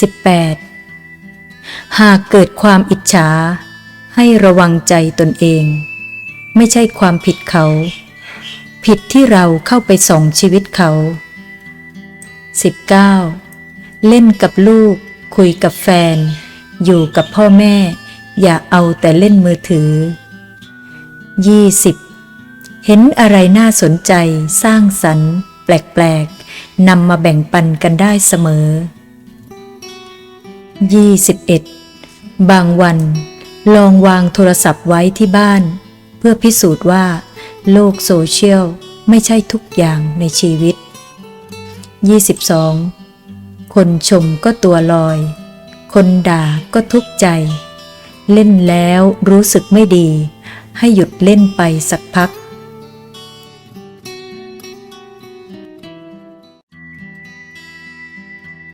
18 หากเกิดความอิจฉา ให้ระวังใจตนเอง ไม่ใช่ความผิดเขา ผิดที่เราเข้าไปส่องชีวิตเขา 19. เล่นกับลูก คุยกับแฟน อยู่กับพ่อแม่ อย่าเอาแต่เล่นมือถือ 20. เห็นอะไรน่าสนใจสร้างสรรค์ แปลกๆนำมาแบ่งปันกันได้เสมอ 21. บางวัน ลองวางโทรศัพท์ไว้ที่บ้าน เพื่อพิสูจน์ว่า โลกโซเชียลไม่ใช่ทุกอย่างในชีวิต 22. คนชมก็ตัวลอย คนด่าก็ทุกข์ใจ เล่นแล้วรู้สึกไม่ดี ให้หยุดเล่นไปสักพัก